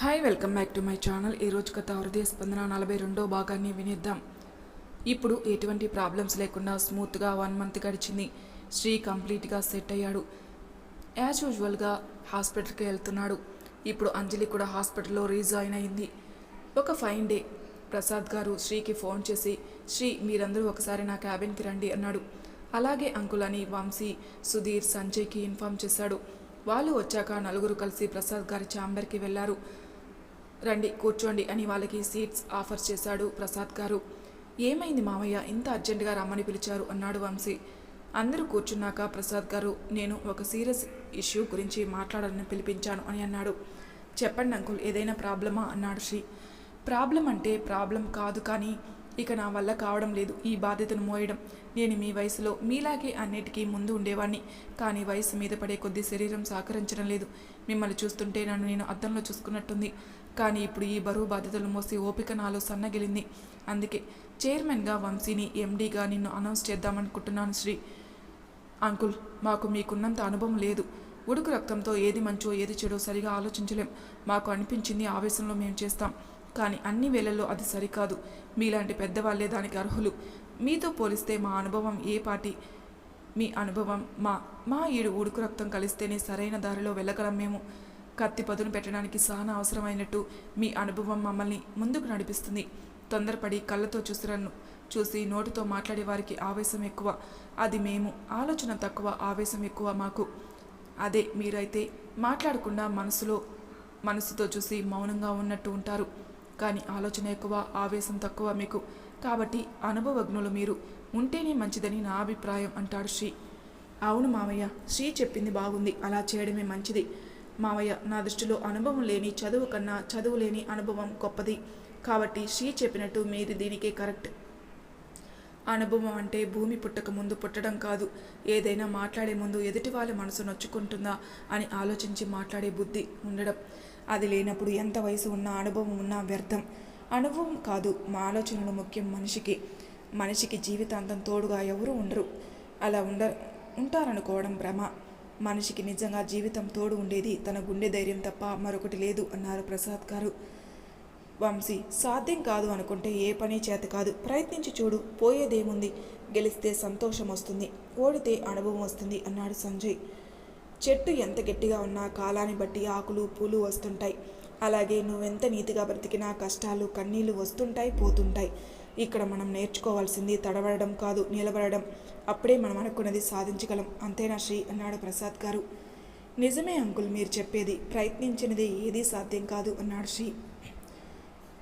Hi welcome back to my channel ఈరోజు కథ హృదయ స్పందన నలభై రెండో భాగాన్ని వినిద్దాం. ఇప్పుడు ఎటువంటి ప్రాబ్లమ్స్ లేకుండా స్మూత్గా వన్ మంత్ గడిచింది. శ్రీ కంప్లీట్గా సెట్ అయ్యాడు. యాజ్ యూజువల్గా హాస్పిటల్కి వెళ్తున్నాడు. ఇప్పుడు అంజలి కూడా హాస్పిటల్లో రీజాయిన్ అయింది. ఒక ఫైన్ డే ప్రసాద్ గారు శ్రీకి ఫోన్ చేసి శ్రీ మీరందరూ ఒకసారి నా క్యాబిన్కి రండి అన్నాడు. అలాగే అంకుల్ అని వంశీ సుధీర్ సంజయ్కి ఇన్ఫామ్ చేశాడు. వాళ్ళు వచ్చాక నలుగురు కలిసి ప్రసాద్ గారి ఛాంబర్కి వెళ్ళారు. రండి కూర్చోండి అని వాళ్ళకి సీట్స్ ఆఫర్ చేశాడు ప్రసాద్ గారు. ఏమైంది మామయ్య ఇంత అర్జెంటుగా రమ్మని పిలిచారు అన్నాడు వంశీ. అందరూ కూర్చున్నాక ప్రసాద్ గారు నేను ఒక సీరియస్ ఇష్యూ గురించి మాట్లాడాలని పిలిపించాను అని అన్నాడు. చెప్పండి అంకుల్ ఏదైనా ప్రాబ్లమా? అన్నాడు శ్రీ. ప్రాబ్లం అంటే ప్రాబ్లం కాదు కానీ ఇక నా వల్ల కావడం లేదు ఈ బాధ్యతను మోయడం. నేను మీ వయసులో మీలాగే అన్నిటికీ ముందు ఉండేవాడిని కానీ వయసు మీద పడే కొద్ది శరీరం సహకరించడం లేదు. మిమ్మల్ని చూస్తుంటే నన్ను నేను అద్దంలో చూసుకున్నట్టుంది. కానీ ఇప్పుడు ఈ బరువు బాధ్యతలు మోసి ఓపిక నాలో సన్నగిలింది. అందుకే చైర్మన్గా వంశీని ఎండీగా నిన్ను అనౌన్స్ చేద్దామనుకుంటున్నాను శ్రీ. అంకుల్ మాకు మీకున్నంత అనుభవం లేదు. ఉడుకు రక్తంతో ఏది మంచో ఏది చెడో సరిగా ఆలోచించలేం. మాకు అనిపించింది ఆవేశంలో మేము చేస్తాం. కానీ అన్ని వేళల్లో అది సరికాదు. మీలాంటి పెద్దవాళ్ళే దానికి అర్హులు. మీతో పోలిస్తే మా అనుభవం ఏ పాటి? మీ అనుభవం మా మా ఈడు ఉడుకు రక్తం కలిస్తేనే సరైన దారిలో వెళ్ళగలం మేము. కత్తి పదును పెట్టడానికి సహన అవసరమైనట్టు మీ అనుభవం మమ్మల్ని ముందుకు నడిపిస్తుంది. తొందరపడి కళ్ళతో చూసిరన్ను చూసి నోటితో మాట్లాడే వారికి ఆవేశం ఎక్కువ. అది మేము. ఆలోచన తక్కువ ఆవేశం ఎక్కువ మాకు. అదే మీరైతే మాట్లాడకుండా మనసులో మనసుతో చూసి మౌనంగా ఉన్నట్టు ఉంటారు. కానీ ఆలోచన ఎక్కువ ఆవేశం తక్కువ మీకు. కాబట్టి అనుభవజ్ఞులు మీరు. ఉంటేనే మంచిదని నా అభిప్రాయం అంటాడు శ్రీ. అవును మామయ్య శ్రీ చెప్పింది బాగుంది. అలా చేయడమే మంచిది. మావయ్య నా దృష్టిలో అనుభవం లేని చదువు కన్నా చదువు లేని అనుభవం గొప్పది. కాబట్టి శ్రీ చెప్పినట్టు మీరు దీనికే కరెక్ట్. అనుభవం అంటే భూమి పుట్టక ముందు పుట్టడం కాదు. ఏదైనా మాట్లాడే ముందు ఎదుటి వాళ్ళ మనసు నొచ్చుకుంటుందా అని ఆలోచించి మాట్లాడే బుద్ధి ఉండడం. అది లేనప్పుడు ఎంత వయసు ఉన్నా అనుభవం ఉన్నా వ్యర్థం. అనుభవం కాదు మా ఆలోచనలు ముఖ్యం మనిషికి. మనిషికి జీవితాంతం తోడుగా ఎవరూ ఉండరు. అలా ఉండ ఉంటారనుకోవడం భ్రమ. మనిషికి నిజంగా జీవితం తోడు ఉండేది. తన గుండె ధైర్యం తప్ప మరొకటి లేదు అన్నారు ప్రసాద్ గారు. వంశీ సాధ్యం కాదు అనుకుంటే ఏ పని చేత కాదు. ప్రయత్నించి చూడు పోయేదేముంది? గెలిస్తే సంతోషం వస్తుంది. ఓడితే అనుభవం వస్తుంది అన్నాడు సంజయ్. చెట్టు ఎంత గట్టిగా ఉన్నా కాలాన్ని బట్టి ఆకులు పూలు వస్తుంటాయి. అలాగే నువ్వెంత నీతిగా బ్రతికినా కష్టాలు కన్నీళ్ళు వస్తుంటాయి పోతుంటాయి. ఇక్కడ మనం నేర్చుకోవాల్సింది తడబడడం కాదు నిలబడడం. అప్పుడే మనం అనుకున్నది సాధించగలం అంతేనా శ్రీ అన్నాడు ప్రసాద్ గారు. నిజమే అంకుల్ మీరు చెప్పేది ప్రయత్నించినది ఏదీ సాధ్యం కాదు అన్నాడు శ్రీ.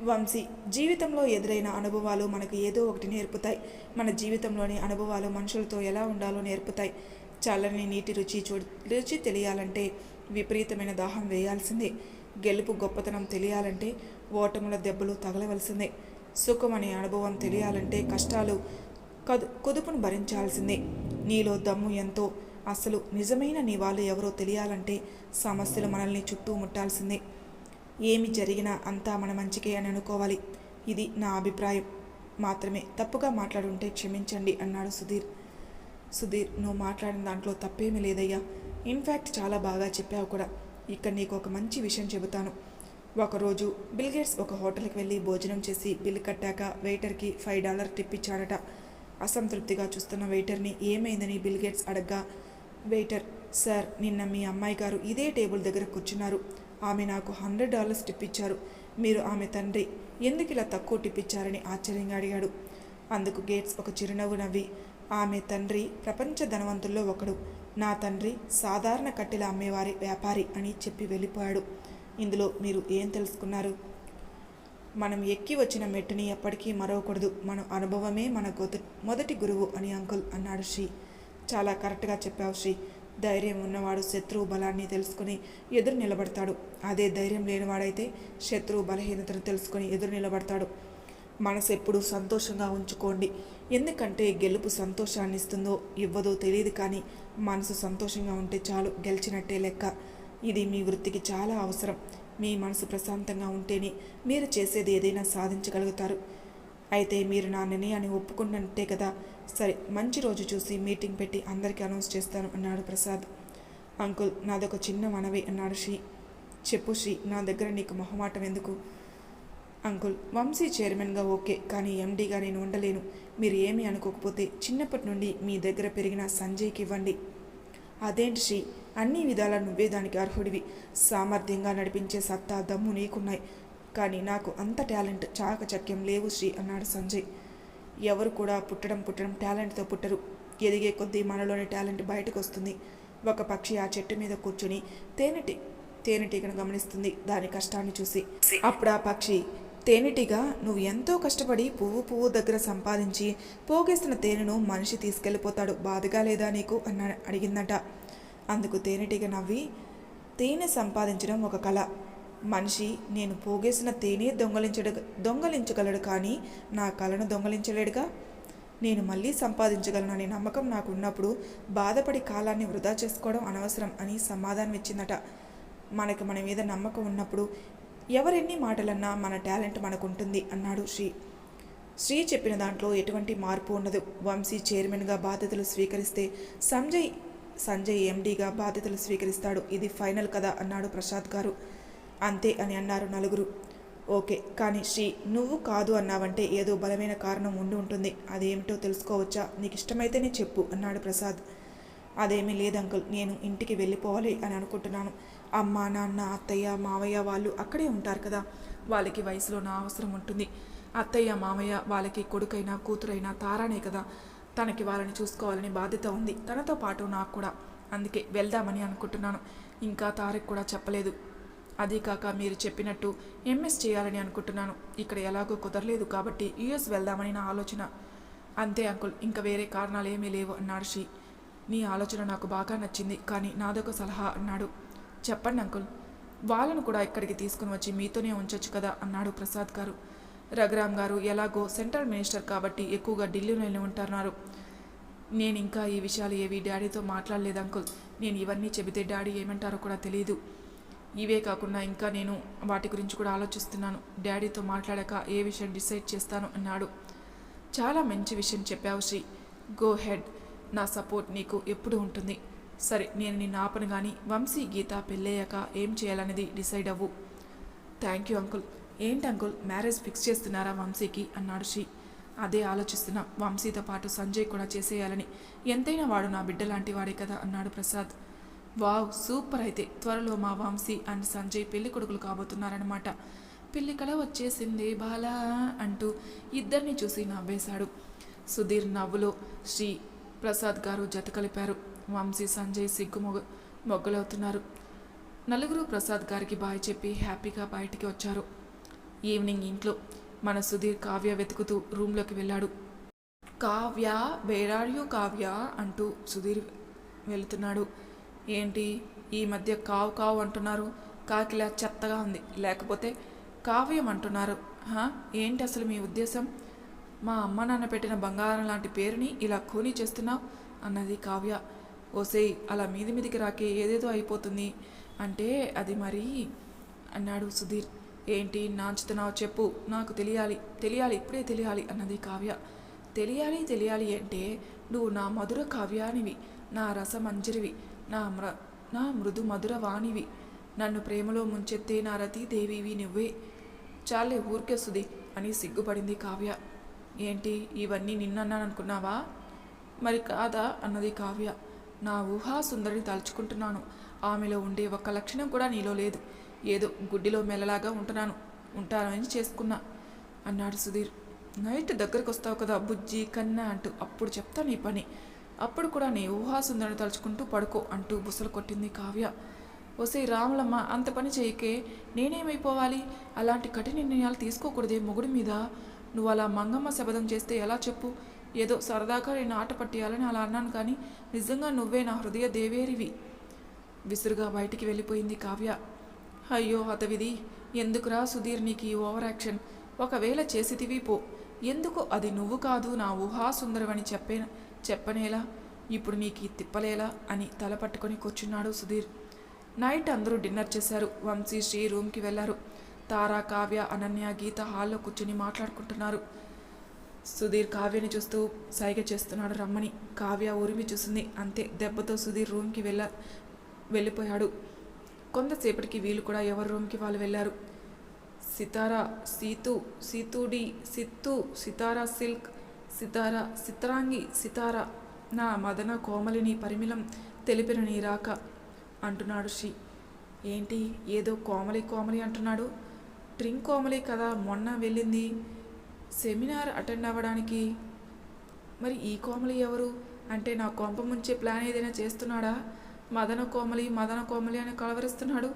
వంశీ జీవితంలో ఎదురైన అనుభవాలు మనకు ఏదో ఒకటి నేర్పుతాయి. మన జీవితంలోని అనుభవాలు మనుషులతో ఎలా ఉండాలో నేర్పుతాయి. చల్లని నీటి రుచి చూ రుచి తెలియాలంటే విపరీతమైన దాహం వేయాల్సిందే. గెలుపు గొప్పతనం తెలియాలంటే ఓటముల దెబ్బలు తగలవలసిందే. సుఖం అనే అనుభవం తెలియాలంటే కష్టాలు కదు కుదుపును భరించాల్సిందే. నీలో దమ్ము ఎంతో. అసలు నిజమైన నీ వాళ్ళు ఎవరో తెలియాలంటే సమస్యలు మనల్ని చుట్టూ ముట్టాల్సిందే. ఏమి జరిగినా అంతా మన మంచికే అని అనుకోవాలి. ఇది నా అభిప్రాయం. మాత్రమే తప్పుగా మాట్లాడుంటే క్షమించండి అన్నాడు సుధీర్. సుధీర్ నువ్వు మాట్లాడిన దాంట్లో తప్పేమీ లేదయ్యా. ఇన్ఫ్యాక్ట్ చాలా బాగా చెప్పావు కూడా. ఇక్కడ నీకు ఒక మంచి విషయం చెబుతాను. ఒకరోజు బిల్గేట్స్ ఒక హోటల్కి వెళ్ళి భోజనం చేసి బిల్ కట్టాక వెయిటర్కి ఫైవ్ డాలర్ టిప్ ఇచ్చాడట అసంతృప్తిగా చూస్తున్న వెయిటర్ని ఏమైందని బిల్గేట్స్ అడగ్గా వెయిటర్ సార్ నిన్న మీ అమ్మాయి గారు ఇదే టేబుల్ దగ్గర కూర్చున్నారు. ఆమె నాకు హండ్రెడ్ డాలర్స్ టిప్ ఇచ్చారు. మీరు ఆమె తండ్రి. ఎందుకు ఇలా తక్కువ టిప్ ఇచ్చారని ఆశ్చర్యంగా అడిగాడు. అందుకు గేట్స్ ఒక చిరునవ్వు నవ్వి ఆమె తండ్రి ప్రపంచ ధనవంతుల్లో ఒకడు. నా తండ్రి సాధారణ కట్టెల అమ్మేవారి వ్యాపారి అని చెప్పి వెళ్ళిపోయాడు. ఇందులో మీరు ఏం తెలుసుకున్నారు? మనం ఎక్కి వచ్చిన మెట్టుని ఎప్పటికీ మరవకూడదు. మన అనుభవమే మన మొదటి గురువు అని అంకుల్ అన్నాడు శ్రీ. చాలా కరెక్ట్గా చెప్పావు శ్రీ. ధైర్యం ఉన్నవాడు శత్రువు బలాన్ని తెలుసుకుని ఎదురు నిలబడతాడు. అదే ధైర్యం లేనివాడైతే శత్రువు బలహీనతను తెలుసుకుని ఎదురు నిలబడతాడు. మనసు ఎప్పుడు సంతోషంగా ఉంచుకోండి. ఎందుకంటే గెలుపు సంతోషాన్ని ఇస్తుందో ఇవ్వదో తెలియదు కానీ మనసు సంతోషంగా ఉంటే చాలు గెలిచినట్టే లెక్క. ఇది మీ వృత్తికి చాలా అవసరం. మీ మనసు ప్రశాంతంగా ఉంటేనే మీరు చేసేది ఏదైనా సాధించగలుగుతారు. అయితే మీరు నా నిర్ణయాన్ని ఒప్పుకున్నట్టే కదా? సరే మంచి రోజు చూసి మీటింగ్ పెట్టి అందరికీ అనౌన్స్ చేస్తాను అన్నాడు ప్రసాద్. అంకుల్ నాదొక చిన్న మనవి అన్నాడు శ్రీ. చెప్పు శ్రీ నా దగ్గర నీకు మొహమాటం ఎందుకు? అంకుల్ వంశీ చైర్మన్గా ఓకే కానీ ఎండీగా నేను ఉండలేను. మీరు ఏమీ అనుకోకపోతే చిన్నప్పటి నుండి మీ దగ్గర పెరిగిన సంజయ్కి ఇవ్వండి. అదేంటి శ్రీ? అన్ని విధాల నువ్వే దానికి అర్హుడివి. సామర్థ్యంగా నడిపించే సత్తా దమ్ము నీకున్నాయి. కానీ నాకు అంత టాలెంట్ చాకచక్యం లేవు శ్రీ అన్నాడు సంజయ్. ఎవరు కూడా పుట్టడం పుట్టడం టాలెంట్తో పుట్టరు. ఎదిగే కొద్దీ మనలోని టాలెంట్ బయటకు వస్తుంది ఒక పక్షి ఆ చెట్టు మీద కూర్చుని తేనెటి తేనెటీగను గమనిస్తుంది దాని కష్టాన్ని చూసి. అప్పుడు ఆ పక్షి తేనెటీగ నువ్వు ఎంతో కష్టపడి పువ్వు పువ్వు దగ్గర సంపాదించి పోగేస్తున్న తేనెను మనిషి తీసుకెళ్ళిపోతాడు. బాధగా లేదా నీకు? అన్న అడిగిందట. అందుకు తేనెటీగ నవ్వి తేనె సంపాదించడం ఒక కళ మనిషి నేను పోగేసిన తేనె దొంగలించడు దొంగలించగలడు కానీ నా కళను దొంగలించలేడుగా? నేను మళ్ళీ సంపాదించగలననే నమ్మకం నాకు ఉన్నప్పుడు బాధపడి కాలాన్ని వృధా చేసుకోవడం అనవసరం అని సమాధానం ఇచ్చిందట మనకి మన మీద నమ్మకం ఉన్నప్పుడు ఎవరెన్ని మాటలన్నా మన టాలెంట్ మనకుంటుంది అన్నాడు శ్రీ. శ్రీ చెప్పిన దాంట్లో ఎటువంటి మార్పు ఉండదు. వంశీ చైర్మన్గా బాధ్యతలు స్వీకరిస్తే సంజయ్ సంజయ్ ఎండీగా బాధ్యతలు స్వీకరిస్తాడు. ఇది ఫైనల్ కదా అన్నాడు ప్రసాద్ గారు. అంతే అని అన్నారు నలుగురు. ఓకే కానీ శ్రీ నువ్వు కాదు అన్నావంటే ఏదో బలమైన కారణం ఉండి ఉంటుంది. అదేమిటో తెలుసుకోవచ్చా? నీకు ఇష్టమైతేనే చెప్పు అన్నాడు ప్రసాద్. అదేమీ లేదు అంకుల్ నేను ఇంటికి వెళ్ళిపోవాలి అని అనుకుంటున్నాను. అమ్మ నాన్న అత్తయ్య మావయ్య వాళ్ళు అక్కడే ఉంటారు కదా. వాళ్ళకి వయసులో నా అవసరం ఉంటుంది. అత్తయ్య మామయ్య వాళ్ళకి కొడుకైనా కూతురైనా తారానే కదా. తనకి వాళ్ళని చూసుకోవాలని బాధ్యత ఉంది. తనతో పాటు నాకు కూడా. అందుకే వెళ్దామని అనుకుంటున్నాను. ఇంకా తారక్ కూడా చెప్పలేదు. అదీ కాక మీరు చెప్పినట్టు ఎంఎస్ చేయాలని అనుకుంటున్నాను. ఇక్కడ ఎలాగో కుదరలేదు కాబట్టి యుఎస్ వెళ్దామని నా ఆలోచన. అంతే అంకుల్ ఇంకా వేరే కారణాలు ఏమీ లేవు అన్నాడు శ్రీ నీ ఆలోచన నాకు బాగా నచ్చింది కానీ నాదొక సలహా అన్నాడు. చెప్పండి అంకుల్ వాళ్ళను కూడా ఇక్కడికి తీసుకుని వచ్చి మీతోనే ఉంచొచ్చు కదా అన్నాడు ప్రసాద్ గారు. రఘురామ్ గారు ఎలాగో సెంట్రల్ మినిస్టర్ కాబట్టి ఎక్కువగా ఢిల్లీలోనే ఉంటున్నారు. నేను ఇంకా ఈ విషయాలు ఏవి డాడీతో మాట్లాడలేదు అంకుల్. నేను ఇవన్నీ చెబితే డాడీ ఏమంటారో కూడా తెలియదు ఇవే కాకుండా ఇంకా నేను వాటి గురించి కూడా ఆలోచిస్తున్నాను. డాడీతో మాట్లాడాక ఏ విషయం డిసైడ్ చేస్తాను అన్నాడు. చాలా మంచి విషయం చెప్పావు శ్రీ. Go ahead. నా సపోర్ట్ నీకు ఎప్పుడు ఉంటుంది. సరే నేను నిన్ను ఆపను కానీ వంశీ గీత పెళ్ళయ్యాక ఏం చేయాలనేది డిసైడ్ అవ్వు. Thank you uncle. ఏంటి అంకుల్ మ్యారేజ్ ఫిక్స్ చేస్తున్నారా వంశీకి? అన్నాడు శ్రీ అదే ఆలోచిస్తున్నా. వంశీతో పాటు సంజయ్ కూడా చేసేయాలని. ఎంతైనా వాడు నా బిడ్డ లాంటి వాడే కదా అన్నాడు ప్రసాద్. వావ్ సూపర్ అయితే. త్వరలో మా వంశీ అండ్ సంజయ్ పెళ్ళి కొడుకులు కాబోతున్నారనమాట పెళ్ళి కళ వచ్చేసింది బాలా అంటూ ఇద్దరిని చూసి నవ్వేశాడు. సుధీర్ నవ్వులో శ్రీ ప్రసాద్ గారు జత కలిపారు. వంశీ సంజయ్ సిగ్గు మొగ మొగ్గలవుతున్నారు. నలుగురు ప్రసాద్ గారికి బాయ్ చెప్పి హ్యాపీగా బయటికి వచ్చారు. ఈవినింగ్ ఇంట్లో మన సుధీర్ కావ్య వెతుకుతూ రూమ్లోకి వెళ్ళాడు. కావ్య వేరాడు కావ్య? అంటూ సుధీర్ వెళుతున్నాడు. ఏంటి? ఈ మధ్య కావు కావు అంటున్నారు. కాకిలా చెత్తగా ఉంది. లేకపోతే కావ్యం అంటున్నారు. హా? ఏంటి అసలు మీ ఉద్దేశం? మా అమ్మ నాన్న పెట్టిన బంగారం లాంటి పేరుని ఇలా ఖూనీ చేస్తున్నావు? అన్నది కావ్య. ఓసేయ్ అలా మీది మీదికి రాకే ఏదేదో అయిపోతుంది. అంటే అది మరి అన్నాడు సుధీర్. ఏంటి నాంచుతున్నావు చెప్పు. నాకు తెలియాలి. తెలియాలి. ఇప్పుడే తెలియాలి అన్నది కావ్య. తెలియాలి తెలియాలి అంటే నువ్వు నా మధుర కావ్యానివి నా రసమంజరివి నా మ్ర నా మృదు మధుర వాణివి నన్ను ప్రేమలో ముంచెత్తే నా రతి దేవివి నువ్వే. చాలే ఊరికే సుది అని సిగ్గుపడింది కావ్య. ఏంటి ఇవన్నీ నిన్నన్నాననుకున్నావా? మరి కాదా అన్నది కావ్య. నా ఊహా సుందరిని తలుచుకుంటున్నాను. ఆమెలో ఉండే ఒక్క లక్షణం కూడా నీలో లేదు. ఏదో గుడ్డిలో మెల్లలాగా ఉంటున్నాను ఉంటానని చేసుకున్నా అన్నాడు సుధీర్. నైట్ దగ్గరకు వస్తావు కదా బుజ్జి కన్నా అంటూ అప్పుడు చెప్తా నీ పని. అప్పుడు కూడా నీ ఊహాసుందరిని తలుచుకుంటూ పడుకో అంటూ బుసలు కొట్టింది కావ్య. ఒసే రాములమ్మ అంత పని చేయకే నేనేమైపోవాలి? అలాంటి కఠిన నిర్ణయాలు తీసుకోకూడదే మొగుడి మీద. నువ్వు అలా మంగమ్మ శబదం చేస్తే ఎలా చెప్పు? ఏదో సరదాగా నేను ఆట పట్టేయాలని అలా అన్నాను కానీ నిజంగా నువ్వే నా హృదయ దేవేరివి. విసురుగా బయటికి వెళ్ళిపోయింది కావ్య. అయ్యో హతవిధి ఎందుకురా సుధీర్ నీకు ఈ ఓవర్ యాక్షన్? ఒకవేళ చేసితివి పో. ఎందుకు? అది నువ్వు కాదు నా ఊహా సుందరమని చెప్పే చెప్పనేలా? ఇప్పుడు నీకు తిప్పలేలా? అని తల పట్టుకొని కూర్చున్నాడు సుధీర్. నైట్ అందరూ డిన్నర్ చేశారు. వంశీ శ్రీ రూమ్కి వెళ్ళారు తారా కావ్య అనన్య గీత హాల్లో కూర్చుని మాట్లాడుకుంటున్నారు. సుధీర్ కావ్యని చూస్తూ సైగ చేస్తున్నాడు రమ్మని. కావ్య ఉరిమి చూసింది. అంతే దెబ్బతో సుధీర్ రూమ్కి వెళ్ళ వెళ్ళిపోయాడు. కొంతసేపటికి వీళ్ళు కూడా ఎవరి రూమ్కి వాళ్ళు వెళ్ళారు. సితారా సీతు సీతుడి సిత్తు సితారా సిల్క్ సితారా సితరాంగి సితారా నా మదన కోమలిని పరిమిళం తెలిపిన నీ రాక అంటున్నాడు శ్రీ ఏంటి? ఏదో కోమలి కోమలి అంటున్నాడు? డ్రింక్ కోమలి కదా మొన్న వెళ్ళింది. సెమినార్ అటెండ్ అవ్వడానికి. మరి ఈ కోమలి ఎవరు? అంటే నా కొంప ముంచే ప్లాన్ ఏదైనా చేస్తున్నాడా? మదన కోమలి మదన కోమలి అని కలవరిస్తున్నాడు.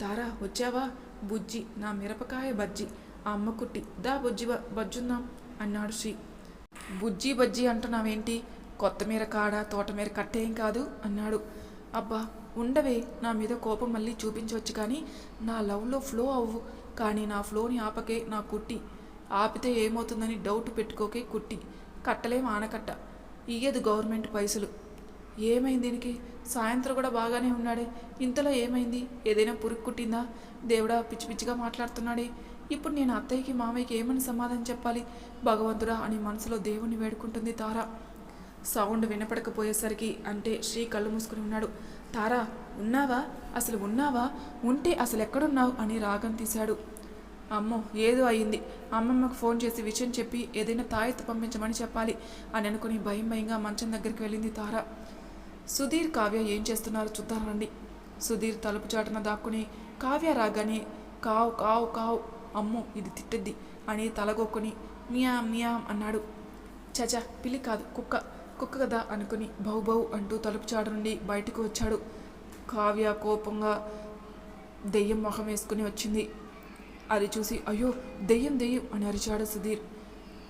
తారా వచ్చావా? బుజ్జి నా మిరపకాయ బజ్జి. ఆ అమ్మ కుట్టి దా బుజ్జి బజ్జుందాం అన్నాడు శ్రీ. బుజ్జి బజ్జి అంటున్నావేంటి? కొత్తమీర కాడ తోటమీర కట్టేం కాదు అన్నాడు. అబ్బా ఉండవే నా మీద కోపం మళ్ళీ చూపించవచ్చు కానీ నా లవ్లో ఫ్లో అవ్వు. కానీ నా ఫ్లోని ఆపకే నా కుట్టి. ఆపితే ఏమవుతుందని డౌట్ పెట్టుకోకే కుట్టి. కట్టలేం ఆనకట్ట ఇయ్యదు గవర్నమెంట్ పైసలు. ఏమైంది దీనికి? సాయంత్రం కూడా బాగానే ఉన్నాడే. ఇంతలో ఏమైంది? ఏదైనా పురుగు కుట్టిందా? దేవుడా పిచ్చి పిచ్చిగా మాట్లాడుతున్నాడే. ఇప్పుడు నేను అత్తయ్యకి మామయ్యకి ఏమని సమాధానం చెప్పాలి? భగవంతుడా అని మనసులో దేవుణ్ణి వేడుకుంటుంది తార. సౌండ్ వినపడకపోయేసరికి అంటే శ్రీ కళ్ళు మూసుకుని ఉన్నాడు. తారా ఉన్నావా? అసలు ఉన్నావా? ఉంటే అసలు ఎక్కడున్నావు? అని రాగం తీశాడు. అమ్మో ఏదో అయింది. అమ్మమ్మకు ఫోన్ చేసి విషయం చెప్పి ఏదైనా తాయెత్తు పంపించమని చెప్పాలి అని అనుకుని భయం భయంగా మంచం దగ్గరికి వెళ్ళింది తార. సుధీర్ కావ్య ఏం చేస్తున్నారో చూద్దాం రండి. సుధీర్ తలుపు చాటున దాక్కుని కావ్య రాగానే కావు కావు కావు అమ్మో ఇది తిట్టిద్ది అని తలగొక్కుని మియా మియా అన్నాడు. చచా పిల్లి కాదు కుక్క కుక్క కదా అనుకుని బహు అంటూ తలుపు చాటు నుండి బయటకు వచ్చాడు. కావ్య కోపంగా దెయ్యం మొహం వేసుకుని వచ్చింది. అది చూసి అయ్యో దెయ్యం దెయ్యం అని అరిచాడు సుధీర్.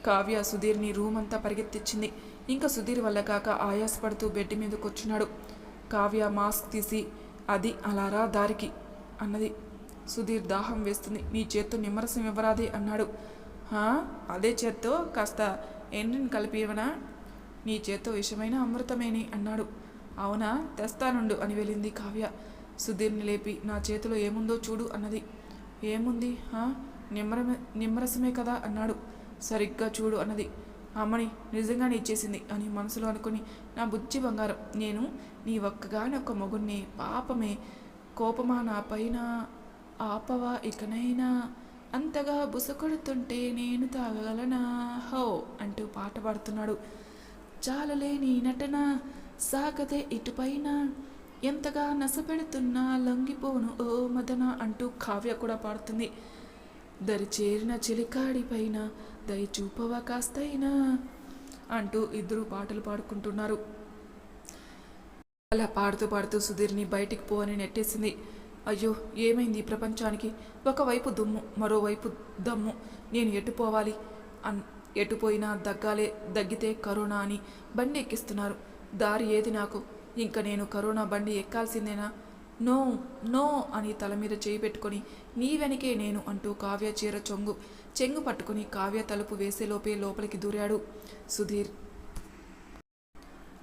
కావ్య సుధీర్ని రూమ్ అంతా పరిగెత్తించింది ఇంకా సుధీర్ వల్ల కాక ఆయాసపడుతూ బెడ్ మీదకు కూర్చున్నాడు. కావ్య మాస్క్ తీసి అది అలారా దారికి అన్నది. సుధీర్ దాహం వేస్తుంది. నీ చేత్తో నిమ్మరసం ఇవ్వరాదే అన్నాడు. అదే చేత్తో? కాస్త ఎండ్రిని కలిపి ఇవ్వనా? నీ చేత్తో విషమైన అమృతమేని అన్నాడు. అవునా? తెస్తానుండు అని వెళ్ళింది కావ్య. సుధీర్ని లేపి నా చేతిలో ఏముందో చూడు అన్నది. ఏముంది? నిమ్మరమే నిమ్మరసమే కదా అన్నాడు. సరిగ్గా చూడు అన్నది. అమ్మని నిజంగానే ఇచ్చేసింది అని మనసులో అనుకుని నా బుజ్జి బంగారం నేను నీ ఒక్కగాని ఒక్క మొగుణ్ణి పాపమే కోపమా నా పైన ఆపవా ఇకనైనా అంతగా బుసకొడుతుంటే నేను తాగగలనా? హో! అంటూ పాట పాడుతున్నాడు. చాలలేని నటన సాగదే ఇటుపైన ఎంతగా నసపెడుతున్నా లొంగిపోను ఓ మదన అంటూ కావ్య కూడా పాడుతుంది. దరి చేరిన చిలికాడి పైన కాస్తైనా అంటూ ఇద్దరు పాటలు పాడుకుంటున్నారు. అలా పాడుతూ పాడుతూ సుధీర్ని బయటికి పో అని నెట్టేసింది. అయ్యో ఏమైంది ప్రపంచానికి? ఒకవైపు దుమ్ము మరోవైపు దమ్ము. నేను ఎటుపోవాలి అన్ ఎటుపోయినా దగ్గాలే దగ్గితే కరోనా అని బండి ఎక్కిస్తున్నారు. దారి ఏది నాకు? ఇంకా నేను కరోనా బండి ఎక్కాల్సిందేనా? నో నో అని తల మీద చేయి పెట్టుకొని నీ వెనకే నేను అంటూ కావ్య చీర చొంగు చెంగు పట్టుకుని కావ్య తలుపు వేసేలోపే లోపలికి దూరాడు సుధీర్.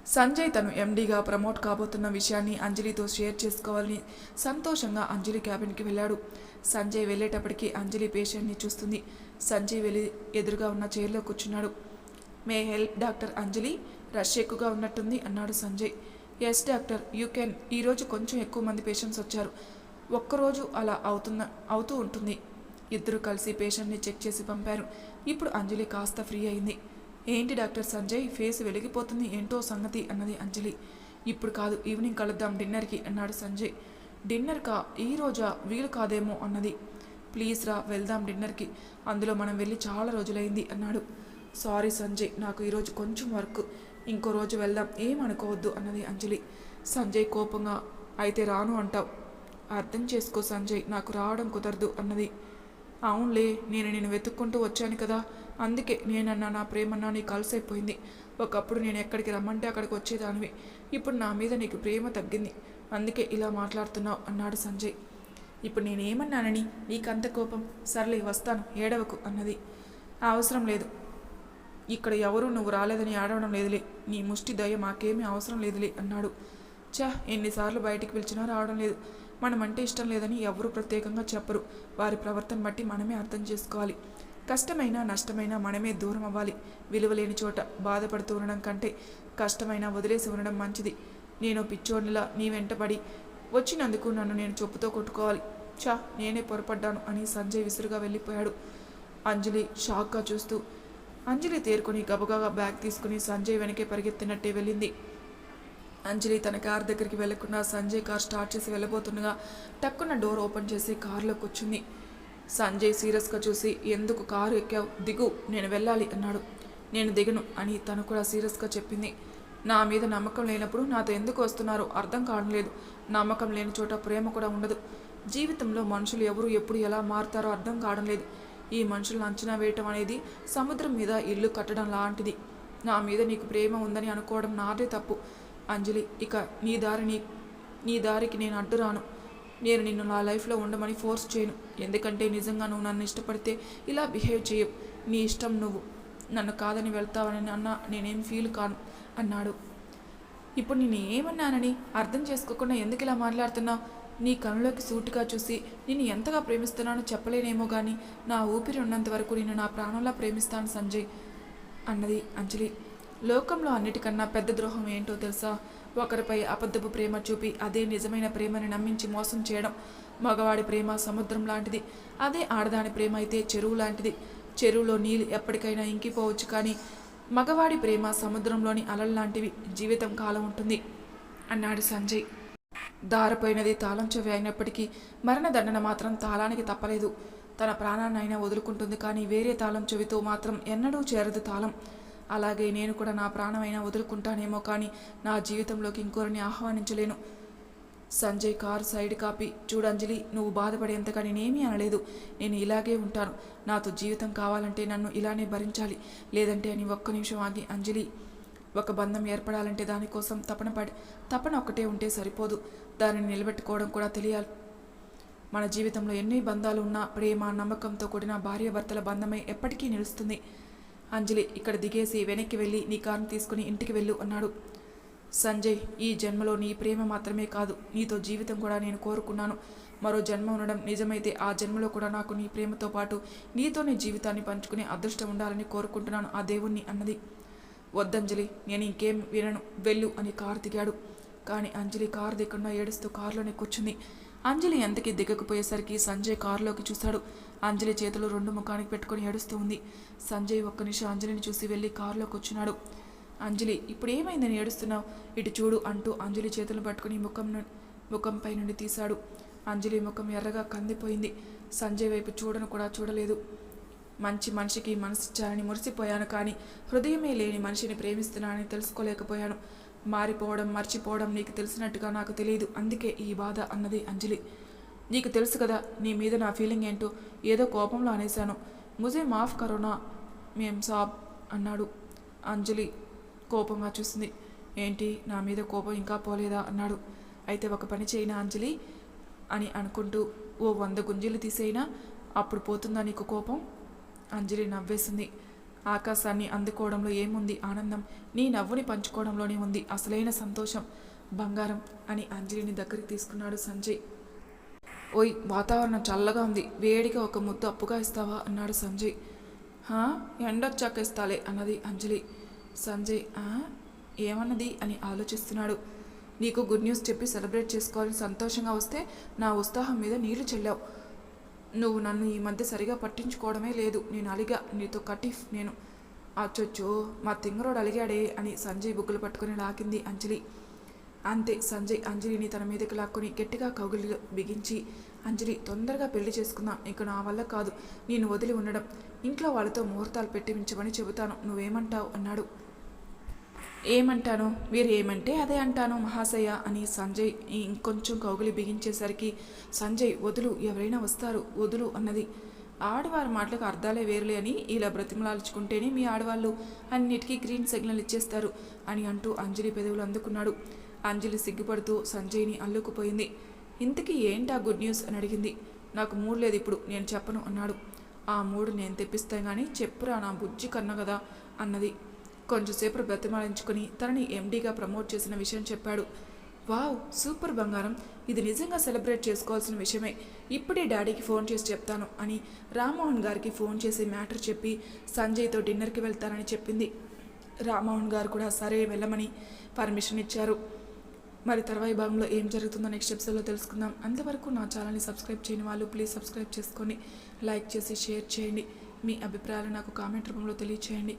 సంజయ్ తను ఎండీగా ప్రమోట్ కాబోతున్న విషయాన్ని అంజలితో షేర్ చేసుకోవాలని సంతోషంగా అంజలి క్యాబిన్కి వెళ్ళాడు. సంజయ్ వెళ్ళేటప్పటికి అంజలి పేషెంట్ని చూస్తుంది. సంజయ్ వెళ్ళి ఎదురుగా ఉన్న చైర్లో కూర్చున్నాడు. May help doctor Anjali rush ఎక్కువగా ఉన్నట్టుంది అన్నాడు Sanjay. Yes doctor you can ఈరోజు కొంచెం ఎక్కువ మంది పేషెంట్స్ వచ్చారు. ఒక్కరోజు అలా అవుతున్న అవుతూ ఉంటుంది. ఇద్దరు కలిసి పేషెంట్ని చెక్ చేసి పంపారు. ఇప్పుడు అంజలి కాస్త ఫ్రీ అయింది. ఏంటి డాక్టర్ సంజయ్? ఫేస్ వెలిగిపోతుంది. ఏంటో సంగతి అన్నది అంజలి. ఇప్పుడు కాదు ఈవినింగ్ కలుద్దాం డిన్నర్కి అన్నాడు సంజయ్. డిన్నర్కా ఈ రోజా? వీలు కాదేమో అన్నది. ప్లీజ్ రా వెళ్దాం డిన్నర్కి అందులో మనం వెళ్ళి చాలా రోజులైంది అన్నాడు. సారీ సంజయ్ నాకు ఈరోజు కొంచెం వర్క్ ఇంకో రోజు వెళ్దాం ఏమనుకోవద్దు అన్నది అంజలి. సంజయ్ కోపంగా అయితే రాను అంటావు. అర్థం చేసుకో సంజయ్ నాకు రావడం కుదరదు అన్నది. అవునులే నేను నేను వెతుక్కుంటూ వచ్చాను కదా అందుకే నేనన్నా నా ప్రేమన్నా నీకు కలిసైపోయింది ఒకప్పుడు నేను ఎక్కడికి రమ్మంటే అక్కడికి వచ్చేదానివి. ఇప్పుడు నా మీద నీకు ప్రేమ తగ్గింది. అందుకే ఇలా మాట్లాడుతున్నావు అన్నాడు సంజయ్. ఇప్పుడు నేనేమన్నానని నీకంత కోపం? సర్లే వస్తాను ఏడవకు అన్నది. అవసరం లేదు ఇక్కడ ఎవరు నువ్వు రాలేదని ఆడవడం లేదులే. నీ ముష్టి దయ మాకేమీ అవసరం లేదులే అన్నాడు. చా ఎన్నిసార్లు బయటికి పిలిచినా రావడం లేదు. మనమంటే ఇష్టం లేదని ఎవరు ప్రత్యేకంగా చెప్పరు. వారి ప్రవర్తన బట్టి మనమే అర్థం చేసుకోవాలి. కష్టమైనా నష్టమైనా మనమే దూరం అవ్వాలి. విలువలేని చోట బాధపడుతూ ఉండడం కంటే కష్టమైనా వదిలేసి ఉండడం మంచిది. నేను పిచ్చోడిలా నీ వెంటబడి వచ్చినందుకు నన్ను నేను చెప్పుతో కొట్టుకోవాలి. చా నేనే పొరపడ్డాను అని సంజయ్ విసురుగా వెళ్ళిపోయాడు. అంజలి షాక్గా చూస్తూ అంజలి తేరుకుని గబగబా బ్యాగ్ తీసుకుని సంజయ్ వెనకే పరిగెత్తినట్టే వెళ్ళింది. అంజలి తన కార్ దగ్గరికి వెళ్ళకుండా సంజయ్ కార్ స్టార్ట్ చేసి వెళ్ళబోతుండగా టక్కున డోర్ ఓపెన్ చేసి కారులో కూర్చుంది. సంజయ్ సీరియస్గా చూసి ఎందుకు కారు ఎక్కావు? దిగు నేను వెళ్ళాలి అన్నాడు. నేను దిగను అని తను కూడా సీరియస్గా చెప్పింది. నా మీద నమ్మకం లేనప్పుడు నాతో ఎందుకు వస్తున్నారో? అర్థం కావడం లేదు. నమ్మకం లేని చోట ప్రేమ కూడా ఉండదు. జీవితంలో మనుషులు ఎవరు ఎప్పుడు ఎలా మారుతారో అర్థం కావడం లేదు. ఈ మనుషులను అంచనా వేయటం అనేది సముద్రం మీద ఇల్లు కట్టడం లాంటిది. నా మీద నీకు ప్రేమ ఉందని అనుకోవడం నాదే తప్పు. అంజలి ఇక నీ దారి నీ నీ దారికి నేను అడ్డు రాను. నేను నిన్ను నా లైఫ్లో ఉండమని ఫోర్స్ చేయను. ఎందుకంటే నిజంగా నువ్వు నన్ను ఇష్టపడితే ఇలా బిహేవ్ చేయవు. నీ ఇష్టం నువ్వు. నన్ను కాదని వెళ్తావని అన్న నేనేం ఫీల్ కాను అన్నాడు. ఇప్పుడు నేను ఏమన్నానని అర్థం చేసుకోకుండా ఎందుకు ఇలా మాట్లాడుతున్నావు? నీ కనులోకి సూటిగా చూసి నిన్ను ఎంతగా ప్రేమిస్తున్నానో చెప్పలేనేమో కానీ నా ఊపిరి ఉన్నంత వరకు నేను నా ప్రాణంలా ప్రేమిస్తాను సంజయ్ అన్నది అంజలి. లోకంలో అన్నిటికన్నా పెద్ద ద్రోహం ఏంటో తెలుసా? ఒకరిపై అబద్ధపు ప్రేమ చూపి అదే నిజమైన ప్రేమని నమ్మించి మోసం చేయడం మగవాడి ప్రేమ సముద్రం లాంటిది. అదే ఆడదాని ప్రేమ అయితే చెరువు లాంటిది. చెరువులో నీళ్ళు ఎప్పటికైనా ఇంకిపోవచ్చు కానీ మగవాడి ప్రేమ సముద్రంలోని అలలు లాంటివి జీవితం కాలం ఉంటుంది అన్నాడు సంజయ్. దారిపోయినది తాళం చెవి అయినప్పటికీ మరణదండన మాత్రం తాళానికి తప్పలేదు. తన ప్రాణాన్నైనా వదులుకుంటుంది కానీ వేరే తాళం చెవితో మాత్రం ఎన్నడూ చేరదు తాళం. అలాగే నేను కూడా నా ప్రాణమైనా వదులుకుంటానేమో కానీ నా జీవితంలోకి ఇంకోరిని ఆహ్వానించలేను. సంజయ్ కారు సైడ్ కాపీ చూడంజలి నువ్వు బాధపడేంతగా నేనేమీ అనలేదు. నేను ఇలాగే ఉంటాను. నాతో జీవితం కావాలంటే నన్ను ఇలానే భరించాలి. లేదంటే అని ఒక్క నిమిషం ఆగి అంజలి ఒక బంధం ఏర్పడాలంటే దానికోసం తపన పడి తపన ఒక్కటే ఉంటే సరిపోదు. దానిని నిలబెట్టుకోవడం కూడా తెలియాలి. మన జీవితంలో ఎన్ని బంధాలు ఉన్నా ప్రేమ నమ్మకంతో కూడిన భార్యాభర్తల బంధమే ఎప్పటికీ నిలుస్తుంది. అంజలి ఇక్కడ దిగేసి వెనక్కి వెళ్ళి నీ కారును తీసుకుని ఇంటికి వెళ్ళు అన్నాడు. సంజయ్ ఈ జన్మలో నీ ప్రేమ మాత్రమే కాదు నీతో జీవితం కూడా నేను కోరుకున్నాను. మరో జన్మ ఉండడం నిజమైతే ఆ జన్మలో కూడా నాకు నీ ప్రేమతో పాటు నీతో నీ జీవితాన్ని పంచుకునే అదృష్టం ఉండాలని కోరుకుంటున్నాను ఆ దేవుణ్ణి అన్నది. వద్దంజలి నేను ఇంకేం వినను వెళ్ళు అని కారు దిగాడు. కానీ అంజలి కారు దిగకుండా ఏడుస్తూ కారులోనే కూర్చుంది. అంజలి ఎంతకి దిగకపోయేసరికి సంజయ్ కారులోకి చూశాడు. అంజలి చేతులు రెండు ముఖానికి పెట్టుకుని ఏడుస్తూ ఉంది. సంజయ్ ఒక్క నిమిషం అంజలిని చూసి వెళ్ళి కారులో కూర్చున్నాడు. అంజలి ఇప్పుడు ఏమైందని ఏడుస్తున్నావు? ఇటు చూడు అంటూ అంజలి చేతులు పట్టుకుని ముఖం ముఖంపై నుండి తీశాడు. అంజలి ముఖం ఎర్రగా కందిపోయింది. సంజయ్ వైపు చూడను కూడా చూడలేదు. మంచి మనిషికి మనసిచ్చారని మురిసిపోయాను కానీ హృదయమే లేని మనిషిని ప్రేమిస్తున్నానని తెలుసుకోలేకపోయాను. మారిపోవడం మర్చిపోవడం నీకు తెలిసినట్టుగా నాకు తెలియదు. అందుకే ఈ బాధ అన్నది అంజలి. నీకు తెలుసు కదా నీ మీద నా ఫీలింగ్ ఏంటో? ఏదో కోపంలో అనేశాను. ముజే మాఫ్ కరోనా మేం సాబ్ అన్నాడు. అంజలి కోపంగా చూసింది. ఏంటి నా మీద కోపం ఇంకా పోలేదా? అన్నాడు. అయితే ఒక పని చేయినా అంజలి అని అనుకుంటూ ఓ వంద గుంజీలు తీసేయినా అప్పుడు పోతుందా నీకు కోపం? అంజలి నవ్వేసింది. ఆకాశాన్ని అందుకోవడంలో ఏముంది ఆనందం? నీ నవ్వుని పంచుకోవడంలోనే ఉంది అసలైన సంతోషం. బంగారం అని అంజలిని దగ్గరికి తీసుకున్నాడు సంజయ్. ఓయ్ వాతావరణం చల్లగా ఉంది. వేడిగా ఒక ముద్దు అప్పుగా ఇస్తావా? అన్నాడు సంజయ్. హా? ఎండొచ్చాక ఇస్తాలే అన్నది అంజలి. సంజయ్ ఏమన్నది అని ఆలోచిస్తున్నాడు. నీకు గుడ్ న్యూస్ చెప్పి సెలబ్రేట్ చేసుకోవాలని సంతోషంగా వస్తే నా ఉత్సాహం మీద నీళ్ళు చెల్లావు. నువ్వు నన్ను ఈ మధ్య సరిగా పట్టించుకోవడమే లేదు. నేను అలిగా నీతో కటిఫ్ నేను అచ్చొచ్చో మా తింగరోడు అలిగాడే అని సంజయ్ బుగ్గలు పట్టుకుని లాకింది అంజలి. అంతే సంజయ్ అంజలిని తన మీదకి లాక్కొని గట్టిగా కౌగులు బిగించి అంజలి తొందరగా పెళ్ళి చేసుకుందాం? ఇక నా వల్ల కాదు. నేను వదిలి ఉండడం. ఇంట్లో వాళ్ళతో ముహూర్తాలు పెట్టించమని చెబుతాను. నువ్వేమంటావు? అన్నాడు. ఏమంటాను? మీరు ఏమంటే అదే అంటాను మహాశయ అని సంజయ్ ఇంకొంచెం కౌగులి బిగించేసరికి సంజయ్ వదులు ఎవరైనా వస్తారు వదులు అన్నది. ఆడవారి మాటలకు అర్థాలే వేరులే అని ఇలా బ్రతిమలాల్చుకుంటేనే మీ ఆడవాళ్ళు అన్నిటికీ గ్రీన్ సిగ్నల్ ఇచ్చేస్తారు అని అంటూ అంజలి పెదవులు అందుకున్నాడు. అంజలి సిగ్గుపడుతూ సంజయ్ని అల్లుకుపోయింది. ఇంతకీ ఏంటా గుడ్ న్యూస్ అని అడిగింది. నాకు మూడు లేదు ఇప్పుడు నేను చెప్పను అన్నాడు. ఆ మూడు నేను తెప్పిస్తాను కానీ చెప్పురా నా బుజ్జి కన్న కదా అన్నది. కొంచెంసేపు బ్రతిమాలించుకుని తనని ఎండీగా ప్రమోట్ చేసిన విషయం చెప్పాడు. వావ్ సూపర్ బంగారం. ఇది నిజంగా సెలబ్రేట్ చేసుకోవాల్సిన విషయమే. ఇప్పుడే డాడీకి ఫోన్ చేసి చెప్తాను అని రామ్మోహన్ గారికి ఫోన్ చేసి మ్యాటర్ చెప్పి సంజయ్తో డిన్నర్కి వెళ్తానని చెప్పింది. రామ్మోహన్ గారు కూడా సరే వెళ్ళమని పర్మిషన్ ఇచ్చారు. మరి తర్వాయి భాగంలో ఏం జరుగుతుందో నెక్స్ట్ ఎపిసోడ్లో తెలుసుకుందాం. అంతవరకు నా ఛానల్ని సబ్స్క్రైబ్ చేయని వాళ్ళు ప్లీజ్ సబ్స్క్రైబ్ చేసుకొని లైక్ చేసి షేర్ చేయండి. మీ అభిప్రాయాలు నాకు కామెంట్ రూపంలో తెలియచేయండి.